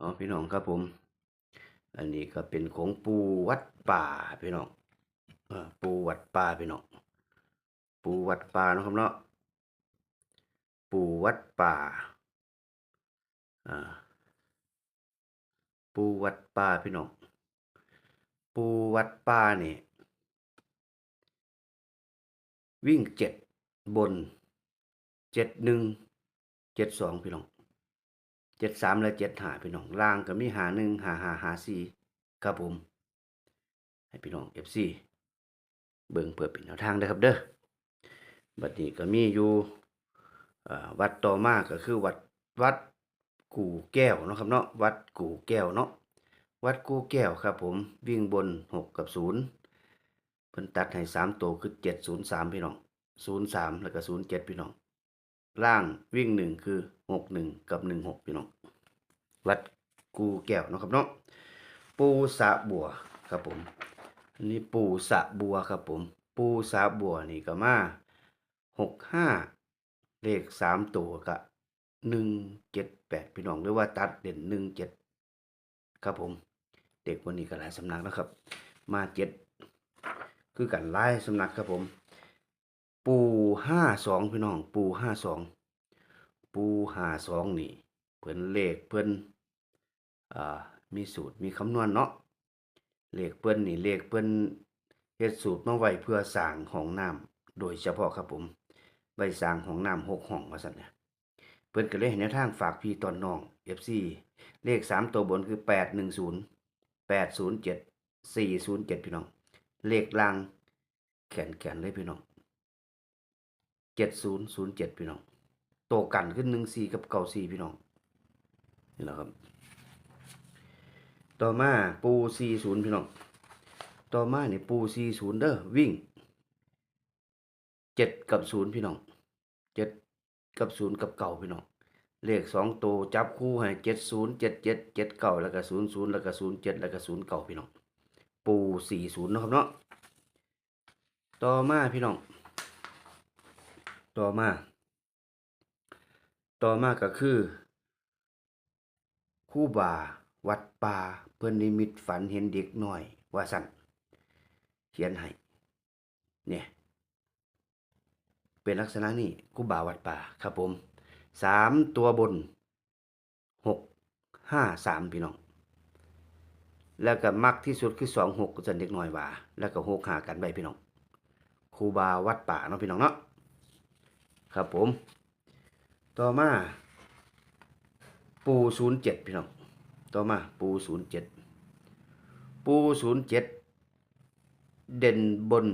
อ๋อพี่น้องครับผม อันนี้ก็เป็นของปูวัดป่าพี่น้องปูวัดป่าพี่น้องปูวัดป่านะครับเนาะปูวัดป่าอ่าปูวัดป่าพี่น้องปูวัดป่านี่วิ่งเจ็ดบนเจ็ดหนึ่งเจ็ดสองพี่น้อง เจ็ดสามและเจ็ดหาพี่น้องล่างก็มีหาหนึ่งหาหาหาสี่ครับผม ให้พี่น้องเอฟซีเบิ่งเพื่อเป็นแนวทางเด้อครับเด้อบัดนี้ก็มีอยู่วัดต่อมาก็คือวัดวัดกู่แก้วเนาะครับเนาะวัดกู่แก้วเนาะวัดกู่แก้วครับผมวิ่งบนหกกับศูนย์เพิ่นตัดให้สามตัวคือเจ็ดศูนย์สามพี่น้องศูนย์สามแล้วก็ศูนย์เจ็ดพี่น้องล่างวิ่งหนึ่งคือหกหนึ่งกับหนึ่งหกพี่น้อง วัดกูแก้วนะครับเนาะปูสะบัวครับผมอันนี้ปูสะบัวครับผม ปูสะบัวนี่ก็มาหกห้าเลขสามตัวกับหนึ่งเจ็ดแปดพี่น้องหรือว่าตัดเด่นหนึ่งเจ็ดครับผม เด็กวันนี้ก็หลายสำนักนะครับ มาเจ็ดคือกันหลายสำนักครับผม ปูห้าสองพี่น้อง ปูห้าสองปูห้าสองนี่เพิ่นเลขเพิ่น อ่ามีสูตรมีคำนวณเนาะเลขเพิ่นนี่เลขเพิ่นเฮ็ดสูตรมาไว้เพื่อสร้างห้องน้ำโดยเฉพาะครับผมไว้สร้างห้องน้ำหกห้องว่าซั่นเนี่ยเพิ่นก็เลยให้แนวทางฝากพี่ตอนน้อง FC เลขสามตัวบนคือ810 807 407พี่น้อง เลขล่างแขนแขนเลยพี่น้องเจ็ดศูนย์ศูนย์เจ็ดพี่น้องโตกันขึ้นหนึ่งสี่กับเก้าสี่พี่น้องนี่แหละครับ ต่อมาปูสี่ศูนย์พี่น้อง ต่อมาเนี่ยปูสี่ศูนย์เด้อวิ่งเจ็ดกับศูนย์พี่น้องเจ็ดกับศูนย์กับเก่าพี่น้อง เลขสองตัวจับคู่ให้เจ็ดศูนย์เจ็ดเจ็ดเจ็ดเก่าแล้วก็ศูนย์ศูนย์แล้วก็ศูนย์เจ็ดแล้วก็ศูนย์เก่าพี่น้อง ปูสี่ศูนย์นะครับเนาะ ต่อมาพี่น้อง ต่อมา ต่อมาก็คือ คู่บา วัดป่าเพิ่นนิมิตฝันเห็นเด็กหน้อย ว่าสั่นเขียนให้เนี่ยเป็นลักษณะนี้คู่บาวัดป่าครับผมสามตัวบนหกห้าสามพี่น้อง แล้วก็มักที่สุดคือสองหกสันเด็กหน้อยว่า แล้วก็หกหากันไปพี่น้องครูบาวัดป่าเนาะพี่น้องเนาะครับผม ต่อมา ปูศูนย์เจ็ดพี่น้อง ต่อมาปูศูนย์เจ็ดปูศูนย์เจ็ดเด่นบน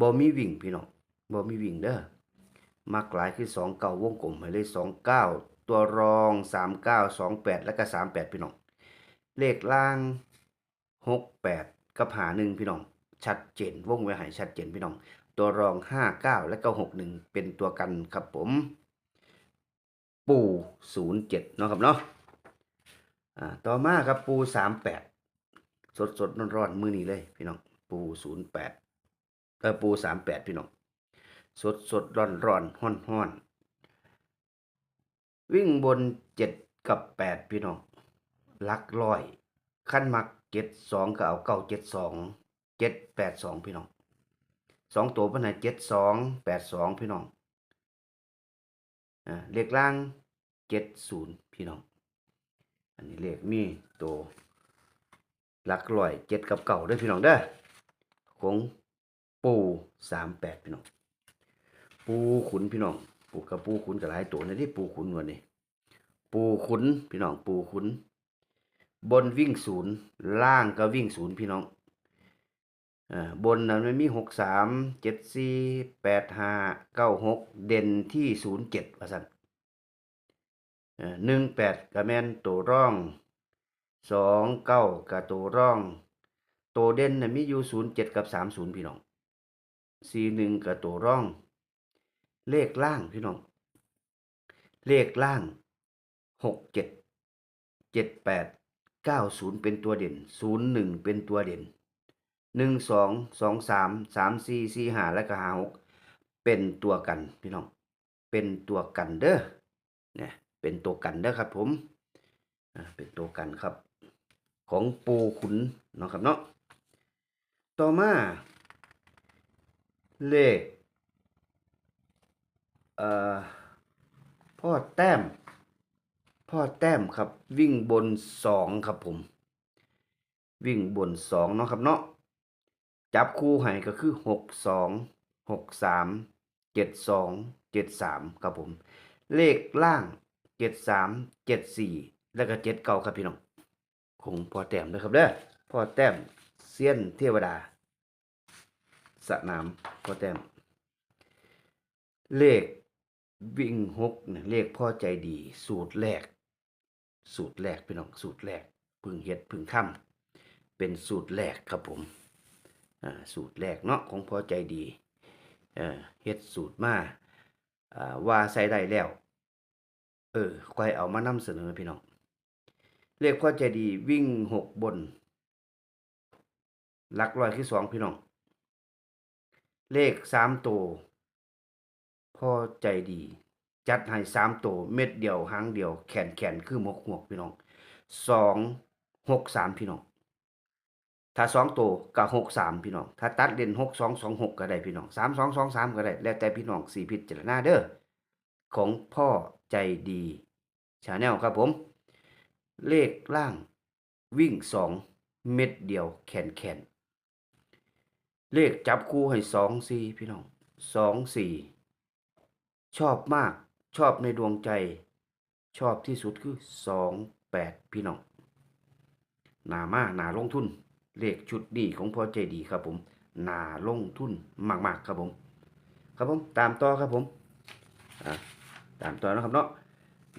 บ่มีวิ่งพี่น้องบ่มีวิ่งเด้อมักหลายคือสองเก้าวงกลมให้เลยสองเก้าตัวรองสามเก้าสองแปดแล้วก็สามแปดพี่น้องเลขล่างหกแปดกับหาหนึ่งพี่น้องชัดเจนวงไว้ให้ชัดเจนพี่น้องตัวรองห้าเก้าและก็หกหนึ่งเป็นตัวกันครับผม ปูศูนย์เจ็ดเนาะครับเนาะอ่าต่อมาครับปูสามแปดสดสดร้อนร้อนๆมือนี้เลย พี่น้องปูศูนย์แปดเออปูสามแปดพี่น้องสดสดร้อนร้อนห้อนห้อนวิ่งบนเจ็ดกับแปดพี่น้องลักร้อยขั้นมักเจ็ดสองก็เอาเก้าเจ็ดสองเจ็ดแปดสองพี่น้องสองตัวปัญหาเจ็ดสองแปดสองพี่น้องอ่าเลขล่าง เจ็ดศูนย์พี่น้อง อันนี้เลขมีตัวหลักร้อยเจ็ดกับเก่าด้วยพี่น้องเด้อของปูสามแปดพี่น้อง ปูขุนพี่น้อง ปูกับปูขุนกับหลายตัวนที่ปูขุนวันนี้ ปูขุนพี่น้อง ปูขุน บนวิ่งศูนย์ล่างก็วิ่งศูนย์พี่น้องอ่าบนนั้นมันมีหกสามเจ็ดสี่แปดห้าเก้าหกเด่นที่ศูนย์เจ็ดว่าสัน หนึ่งแปดกระแมนตัวร่องสองเก้ากับตัวร่องตัวเด่นน่ะมีอยู่ศูนย์เจ็ดกับสามศูนย์พี่น้องสี่หนึ่งกับตัวร่อง เลขล่างพี่น้อง เลขล่างหกเจ็ดเจ็ดแปดเก้าศูนย์เป็นตัวเด่นศูนย์หนึ่งเป็นตัวเด่นหนึ่งสองสองสามสามสี่สี่ห้าและก็ห้าหกเป็นตัวกันพี่น้อง เป็นตัวกันเด้อเนี่ย เป็นตัวกันเด้อครับผมเป็นตัวกันครับ ของปูขุนเนาะครับเนาะต่อมาเลขเอ่อพ่อแต้ม พ่อแต้มครับ วิ่งบนสองครับผม วิ่งบนสองเนาะครับเนาะจับคู่ให้ก็คือหกสองหกสามเจ็ดสองเจ็ดสามครับผม เลขล่าง เจ็ดสามเจ็ดสี่แล้วก็เจ็ดเก้าครับพี่น้องคงพอแต้มเด้อครับเด้อพอแต้มเซียนเทวดาสนามพอแต้ม เลขวิ่งหกเนี่ยเลขพ่อใจดี สูตรแรก สูตรแรกพี่น้องสูตรแรกพึ่งเฮ็ดพึ่งทำเป็นสูตรแรกครับผมสูตรแรกเนาะของพ่อใจดีเฮ็ดสูตรมาอ่าว่าใส่ได้แล้ว เออค่อยเอามานำเสนอพี่น้องเลขพ่อใจดีวิ่งหกบนหลักร้อยคือสองพี่น้อง เลขสามตัวพ่อใจดี จัดให้สามตัวเม็ดเดียวหางเดียว แขนแขนคือหมกหมวกพี่น้องสองหกสามพี่น้องถ้าสองตัวก็หกสามพี่น้อง ถ้าตัดเด่นหกสองสองหกก็ได้พี่น้องสามสองสองสามก็ได้ แล้วแต่พี่น้องสี่พิจารณาเด้อของพ่อ ใจดีชาแนลครับผม เลขล่างวิ่งสองเม็ดเดียวแขนแขนเลขจับคู่ให้สองสี่พี่น้องสองสี่ชอบมากชอบในดวงใจชอบที่สุดคือสองแปดพี่น้องหนามาหนาลงทุน เลขชุดดีของพ่อใจดีครับผมหนาลงทุนมากๆครับผม ครับผมตามต่อครับผมอะ ตามต่อนะครับเนาะ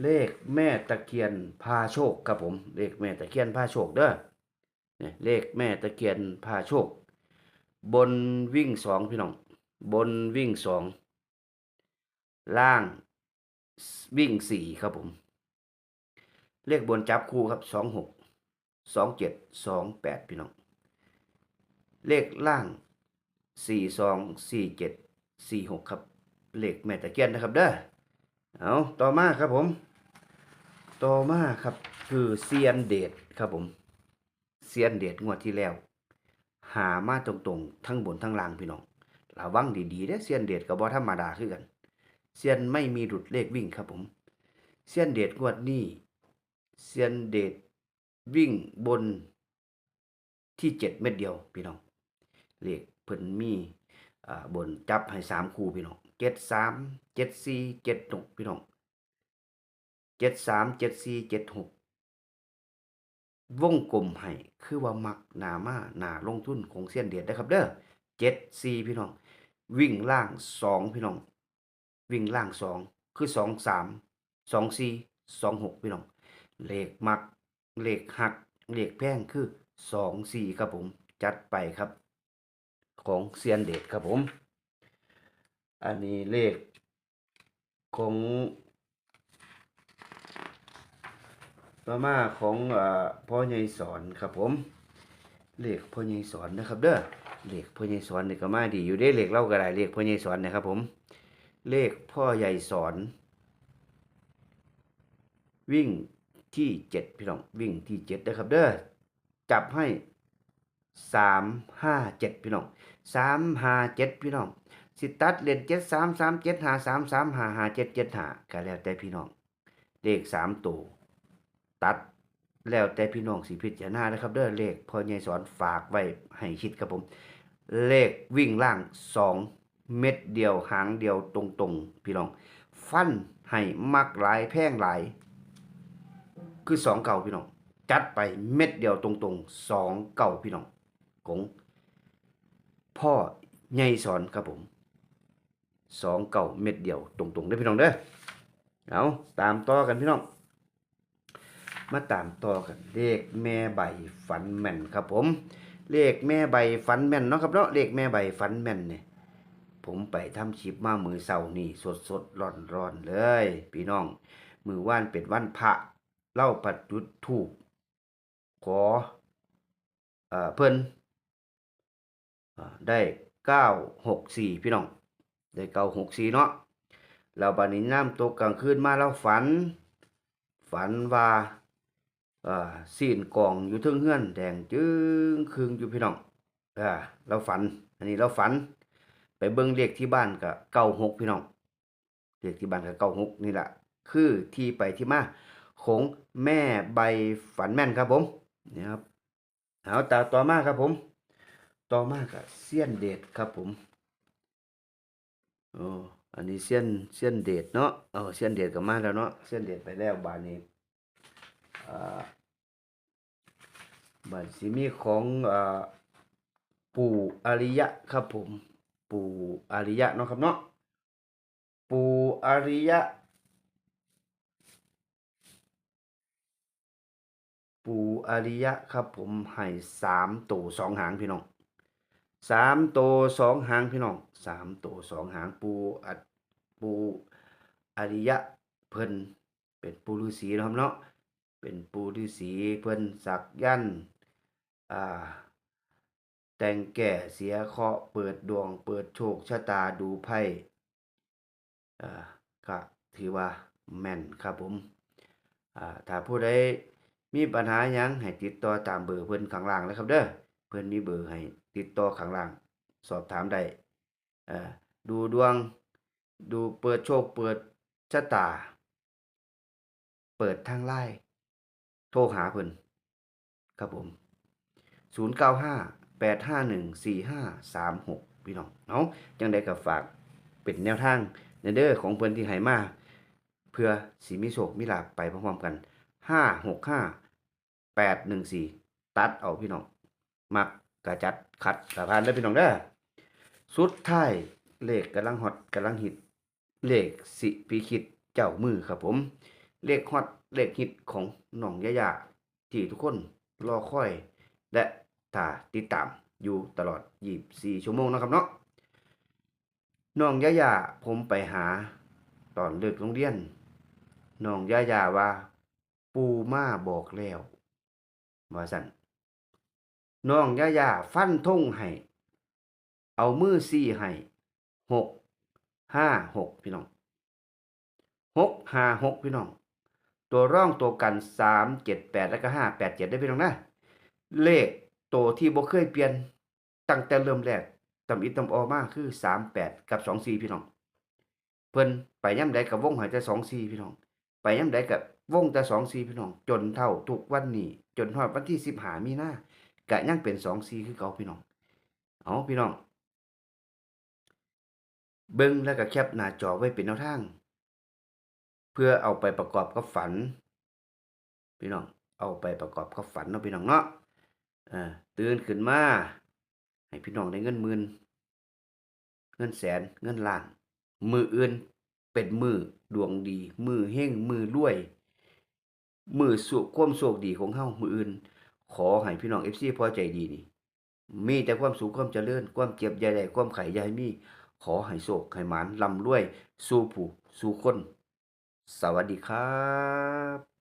เลขแม่ตะเคียนพาโชคครับผมเลขแม่ตะเคียนพาโชคเด้อเนี่ยเลขแม่ตะเคียนพาโชค บนวิ่งสองพี่น้อง บนวิ่งสองล่างวิ่งสี่ครับผม เลขบนจับคู่ครับสองหกสองเจ็ดสองแปดพี่น้อง เลขล่างสี่สองสี่เจ็ดสี่หกครับ เลขแม่ตะเคียนนะครับเด้อ เอาต่อมาครับผม ต่อมาครับคือเซียนเดชครับผมเซียนเดชงวดที่แล้ว หามาตรงๆ ทั้งบนทั้งล่างพี่น้องระวังดีๆเด้เซียนเดชกับบ่ธรรมดาคือกันเซียนไม่มีหลุดเลขวิ่งครับผมเซียนเดชงวดนี้เซียนเดชวิ่งบนที่เจ็ดเม็ดเดียวพี่น้องเลขเพิ่นมีบนจับให้สามคู่พี่น้อง เจ็ดสามเจ็ดสี่เจ็ดหกพี่น้องเจ็ดสามเจ็ดสี่เจ็ดหกวงกลมให้คือว่ามักหนามาหนาลงทุนของเส้นเดียดนะครับเด้อเจ็ดสี่พี่น้อง วิ่งล่างสองพี่น้อง วิ่งล่างสองคือสองสามสองสี่สองหกพี่น้องเลขมักเลขหักเลขแพงคือสองสี่ครับผม จัดไปครับ ของเซียนเดชครับผม อันนี้เลขของต่อมาของอพ่อใหญ่สอนครับผมเลขพ่อใหญ่สอนนะครับเด้อเลขพ่อใหญ่สอนนี่ก็มาดีอยู่เด้เลขเล่าก็ได้เลขพ่อใหญ่สอนนะครับผม เลขพ่อใหญ่สอน วิ่งที่เจ็ดพี่น้องวิ่งที่เจ็ดนะครับเด้อจับให้สามห้าเจ็ดพี่น้องสามห้าเจ็ดพี่น้อง สิตัดเลนเจ็ดสามสามเจ็ดหาสามสามหาหาเจ็ดเจ็ดหาก็แล้วแต่พี่น้องเลขสามตัวตัดแล้วแต่พี่น้องสิพิจารณานะครับเด้อเลขพ่อใหญ่สอนฝากไว้ให้คิดครับผม เลขวิ่งล่างสองเม็ดเดียวหางเดียวตรงๆ พี่น้อง ฟันให้มักหลายแพงหลาย คือสองเก่าพี่น้อง จัดไปเม็ดเดียวตรงๆสองเก่าพี่น้องของพ่อใหญ่สอนครับผม สองเก่าเม็ดเดียวตรงๆได้พี่น้องเด้อเอาตามต่อกันพี่น้อง มาตามต่อกันเลขแม่ใบฝันแม่นครับผม เลขแม่ใบฝันแม่นเนาะครับเนาะเลขแม่ใบฝันแม่นเนี่ยผมไปทำคลิปมามือเสาร์นี่สดสดร้อนร้อนเลย พี่น้อง มือว่านเป็นวันพระเล่าปัดจุดถูกขอเอ่อเพิ่นอ่าได้เก้าหกสี่พี่น้อง ได้เก้าหกสี่เนาะแล้วบัดนี้น้ำตกกลางคืนมาแล้วฝัน ฝันว่าอ่าซีนกองอยู่ทึ่งเฮือนแดงจึงครึงอยู่พี่น้องอ่าเราฝัน อันนี้เราฝัน ไปเบิ่งเลขที่บ้านก็เก้าหกพี่น้องเลขที่บ้านก็เก้าหกนี่แหละคือที่ไปที่มาของแม่ใบฝันแม่นครับผมนี่ครับเอาตาต่อมาครับผม ต่อมาก็เซียนเดชครับผม โอ้อันนี้เซียนเซียนเดชเนาะเออเซียนเดชก็มาแล้วเนาะเซียนเดชไปแล้วบานนี้อ่าบานสิมีของอ่าปู่อริยะครับผม ปู่อริยะเนาะครับเนาะปู่อริยะ ปู่อริยะครับผมให้สามตัวสองหางพี่น้อง สามโตสองหางพี่น้องสามโตสองหางปูอัดปูอริยะเพิ่นเป็นปูฤาษีนะครับเนาะเป็นปูฤาษีเพิ่นสักยันอ่าแต่งแก่เสียเคาะเปิดดวง เปิดโชคชะตาดูไพ่อ่าก็ถือว่าแม่นครับผมอ่าถ้าผู้ใดมีปัญหายังให้ติดต่อตามเบอร์เพิ่นข้างล่างเลยครับเด้อเพิ่นมีเบอร์ให้ ติดต่อข้างล่าง สอบถามได้ดูดวงดูเปิดโชคเปิดชะตา เปิดทางไลน์โทรหาเพิ่นครับผม 095 851 4536 พี่น้องเนาะจังได้ก็ฝากเป็นแนวทางในเด้อของเพิ่นที่ให้มา เพื่อสิมีโชคมีลาภไปพร้อมๆกัน 565 814 ตัดเอาพี่น้อง มัก กระจัดขัดกระพานเด้พี่น้องเด้สุดท้ายเลขกำลังฮอตกำลังฮิตเลขสิพิคิดเจ้ามือครับผม เลขฮอตเลขฮิตของน้องยะยาที่ทุกคนรอคอย และถ้าติดตามอยู่ตลอด 24 ชั่วโมงนะครับเนาะน้องยะยาผมไปหาตอนเลิกโรงเรียนน้องยะยาว่า ปูมาบอกแล้วว่าสั่น น้องยะยาฟันธงให้เอามือซี่ให้หกห้าหกพี่น้องหกห้าหกพี่น้อง ตัวร่องตัวกันสามเจ็ดแปดแล้วก็ห้าแปดเจ็ดได้พี่น้องนะเลขตัวที่บ่เคยเปลี่ยนตั้งแต่เริ่มแรกตำอิตำออมาคือสามแปดกับสองสี่พี่น้อง เพิ่นไปย่ำใดกับวงหายแต่สองสี่พี่น้อง ไปย่ำใดกับวงแต่สองสี่พี่น้อง จนเท่าทุกวันนี้ จนฮอดวันที่สิบหามีหน้า กะยังเป็นสองสี่คือเก่าพี่น้อง เอาพี่น้อง เบิ่งแล้วก็แคปหน้าจอไว้เป็นแนวทาง เพื่อเอาไปประกอบกับฝัน พี่น้อง เอาไปประกอบกับฝันเนาะพี่น้องเนาะเอ่าตื่นขึ้นมา ให้พี่น้องได้เงินหมื่นเงินแสนเงินล้าน มืออื่นเป็นมือดวงดี มือเฮงมือรวย มือสุขความโชคดีของเฮามืออื่น ขอให้พี่น้องเอฟซีพอใจดีนี่ มีแต่ความสุขความเจริญ ความเจ็บอย่าได้ความไข่ยาให้มี ขอให้โศกให้หมานลำรวย สู้ผู้สู้คน สวัสดีครับ